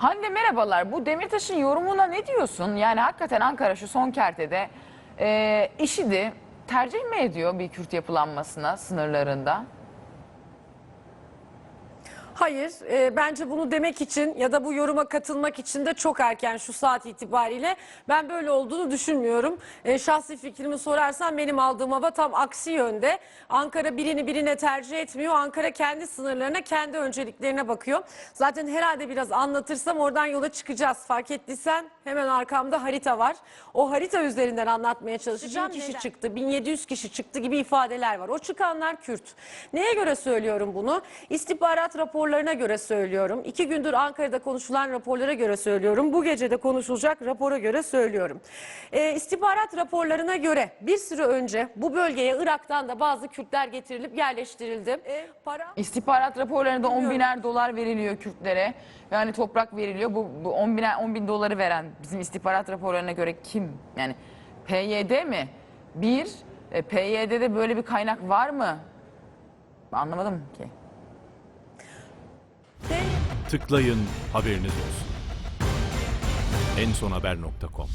Hande merhabalar. Bu Demirtaş'ın yorumuna ne diyorsun? Yani hakikaten Ankara şu son kertede e, IŞİD'i tercih mi ediyor bir Kürt yapılanmasına sınırlarında? Hayır, e, bence bunu demek için ya da bu yoruma katılmak için de çok erken şu saat itibariyle. Ben böyle olduğunu düşünmüyorum. E, şahsi fikrimi sorarsan benim aldığım hava tam aksi yönde. Ankara birini birine tercih etmiyor. Ankara kendi sınırlarına, kendi önceliklerine bakıyor. Zaten herhalde biraz anlatırsam oradan yola çıkacağız. Fark ettiysen hemen arkamda harita var. O harita üzerinden anlatmaya çalışacağım. Bin kişi çıktı, 1700 kişi çıktı gibi ifadeler var. O çıkanlar Kürt. Neye göre söylüyorum bunu? İstihbarat raporlarına göre söylüyorum. İki gündür Ankara'da konuşulan raporlara göre söylüyorum. Bu gece de konuşulacak rapora göre söylüyorum. Ee, istihbarat raporlarına göre bir süre önce bu bölgeye Irak'tan da bazı Kürtler getirilip yerleştirildi. Ee, para İstihbarat raporlarında 10 Bilmiyorum. biner dolar veriliyor Kürtlere. Yani toprak veriliyor. Bu, bu 10, biner, 10 bin doları veren bizim istihbarat raporlarına göre kim? Yani PYD mi? Bir, e, PYD'de böyle bir kaynak var mı? Anlamadım ki. Tıklayın haberiniz olsun. ensonhaber.com